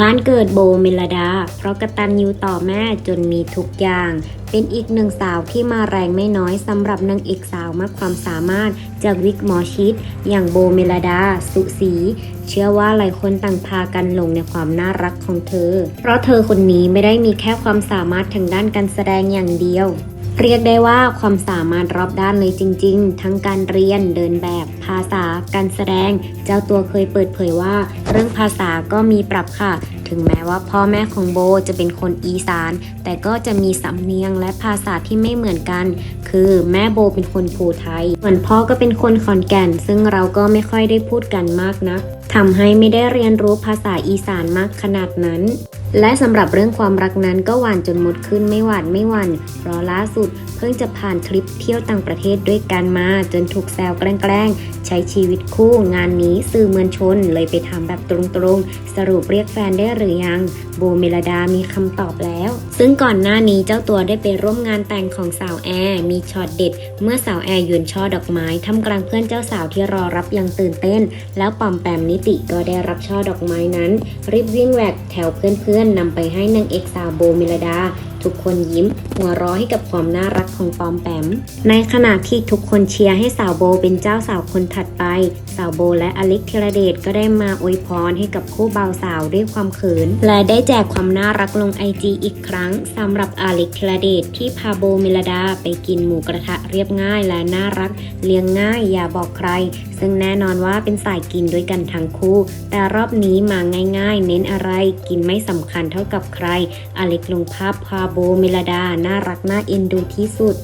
บ้านเกิดโบเมลดา เพราะกระตันยูต่อแม่จนมีทุกอย่าง เป็นอีกหนึ่งสาวที่มาแรงไม่น้อยสำหรับนางเอกสาวมากความสามารถจากวิกหมอชิดอย่างโบเมลดา สุสี เชื่อว่าหลายคนต่างพากันหลงในความน่ารักของเธอ เพราะเธอคนนี้ไม่ได้มีแค่ความสามารถทางด้านการแสดงอย่างเดียว เรียกได้ว่าความสามารถรอบด้านเลยจริง ๆ ทั้งการเรียนเดินแบบ ภาษา การแสดง เจ้าตัวเคยเปิดเผยว่า เรื่องภาษาก็มีปรับค่ะ ถึงแม้ว่าพ่อแม่ของโบจะเป็นคนอีสาน แต่ก็จะมีสำเนียงและภาษาที่ไม่เหมือนกัน คือแม่โบเป็นคนภูไทย ส่วนพ่อก็เป็นคนขอนแก่น ซึ่งเราก็ไม่ค่อยได้พูดกันมากนะทำให้ไม่ได้เรียนรู้ภาษาอีสานมากขนาดนั้นและสำหรับเรื่องความรักนั้นก็หวานจนหมดขึ้นไม่หวานไม่หวันเพราะล่าสุด เพิ่งจะผ่านทริปเที่ยวต่างประเทศด้วยกันมาจนถูกแซวแกล้งๆ ใช้ชีวิตคู่งานนี้สื่อมวลชนเลยไปถามแบบตรงๆ สรุปเรียกแฟนได้หรือยัง โบเมลดามีคำตอบแล้ว ซึ่งก่อนหน้านี้เจ้าตัวได้ไปร่วมงานแต่งของสาวแอร์มีช็อตเด็ด เมื่อสาวแอร์ยืนช่อดอกไม้ทำกลางเพื่อนเจ้าสาวที่รอรับอย่างตื่นเต้น แล้วปอมแปมนิติก็ได้รับช่อดอกไม้นั้น รีบวิ่งแหวกแถวเพื่อนอนำไปให้นางเอกสาวโบมิลดา ทุกคนยิ้ม หัวเร้อให้กับความน่ารักของปอมแปม ในขณะที่ทุกคนเชียร์ให้สาวโบเป็นเจ้าสาวคนถัดไป สาวโบและอเล็กธีรเดชก็ได้มาอวยพรให้กับคู่บ่าวสาวด้วยความเขิน และได้แจกความน่ารักลงไอจีอีกครั้งสำหรับอเล็กธีรเดชที่พาโบเมลดาไปกินหมูกระทะเรียบง่ายและน่ารัก เลี้ยงง่ายอย่าบอกใคร ซึ่งแน่นอนว่าเป็นสายกินด้วยกันทั้งคู่ แต่รอบนี้มาง่ายๆ เน้นอะไรกินไม่สำคัญเท่ากับใคร อเล็กลงภาพพาโบเมลดาน่ารักน่าเอ็นดูที่สุด